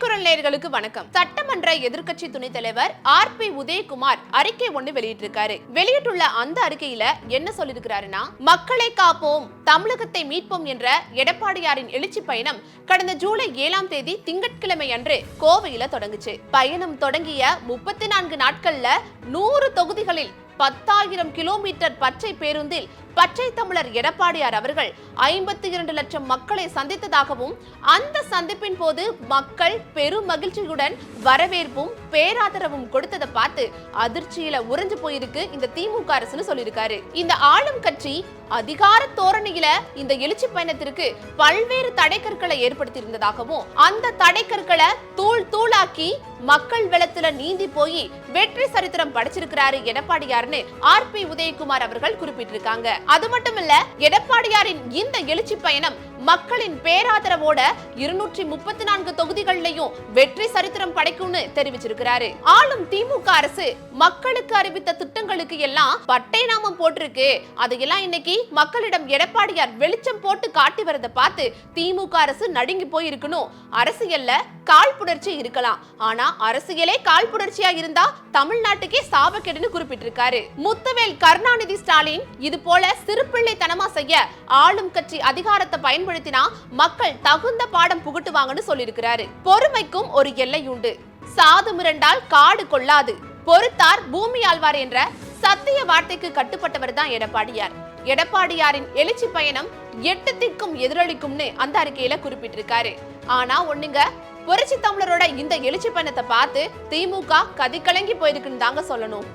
குரல் நேர்களுக்கு வணக்கம். சட்டமன்ற எதிர்க்கட்சி துணைத் தலைவர் ஆர் பி உதயகுமார் அறிக்கை ஒன்று வெளியிட்டிருக்காரு. வெளியிட்டுள்ள அந்த அறிக்கையில என்ன சொல்லிருக்கிறாருன்னா மக்களை காப்போம் தமிழகத்தை மீட்போம் என்ற எடப்பாடியாரின் எழுச்சி பயணம் கடந்த ஜூலை ஏழாம் தேதி திங்கட்கிழமை அன்று கோவையில தொடங்குச்சு. பயணம் தொடங்கிய முப்பத்தி நான்கு நாட்கள்ல நூறு தொகுதிகளில் பத்தாயிரம் கிலோமீட்டர் பச்சை பேருந்தில் பச்சை தமிழர் எடப்பாடியார் அவர்கள் ஐம்பத்தி இரண்டு லட்சம் மக்களை சந்தித்ததாகவும் அந்த சந்திப்பின் போது மக்கள் பெரும் மகிழ்ச்சியுடன் வரவேற்பும் பேராதரவும் கொடுத்ததை பார்த்து அதிர்ச்சியில உறைஞ்சு போயிருக்கு இந்த திமுக அரசுன்னு சொல்லியிருக்காரு. இந்த ஆளும் கட்சி அதிகார தோரணையில இந்த எழுச்சி பயணத்திற்கு பல்வேறு தடைக்கற்களை ஏற்படுத்தி இருந்ததாகவும் அந்த தடைக்கற்களை தூள் தூளாக்கி மக்கள் வெள்ளத்துல நீந்தி போய் வெற்றி சரித்திரம் படைச்சிருக்கிறாரு எடப்பாடியார்னு ஆர் பி உதயகுமார் அவர்கள் குறிப்பிட்டிருக்காங்க. அது மட்டும் இல்ல எடப்பாடியாரின் இந்த எழுச்சி பயணம் மக்களின் பேராதரவோட இருநூற்றி முப்பத்தி நான்கு தொகுதிகளிலையும் வெற்றி சரித்திரம் படைக்கும்னு தெரிவிச்சிருக்கிறாரு. ஆளும் திமுக அரசு மக்களுக்கு அறிவித்த திட்டங்களுக்கு எல்லாம் பட்டை நாமம் போட்டிருக்கு. அதையெல்லாம் இன்னைக்கு மக்களிடம் எடப்பாடியார் வெளிச்சம் போட்டு காட்டி வரதை பார்த்து திமுக அரசு நடுங்கி போய் இருக்கணும் அரசியல்ல புணர்ச்சி இருக்கலாம். ஆனா அரசியலே காழ்ப்புணர்ச்சியா இருந்தா தமிழ்நாட்டுக்கே சாபக்கேடுன்னு குறிப்பிட்டிருக்காரு. முத்தவேல் கருணாநிதி ஸ்டாலின் இது போல சிறுபிள்ளைத்தனமா செய்ய ஆளும் கட்சி அதிகாரத்தை பயன் பயன்படுத்தினா மக்கள் தகுந்த பாடம் புகட்டுவாங்கன்னு சொல்லியிருக்கிறாரு. பொறுமைக்கும் ஒரு எல்லை உண்டு சாது மிரண்டால் காடு கொள்ளாது. பொறுத்தார் பூமி ஆழ்வார் என்ற சத்திய வார்த்தைக்கு கட்டுப்பட்டவர் தான் எடப்பாடியார். எடப்பாடியாரின் எழுச்சி பயணம் எட்டு திக்கும் எதிரொலிக்கும்னு அந்த அறிக்கையில குறிப்பிட்டிருக்காரு. ஆனா ஒண்ணுங்க புரட்சி தமிழரோட இந்த எழுச்சி பயணத்தை பார்த்து திமுக கதிகலங்கி போயிருக்குன்னு தாங்க சொல்லணும்.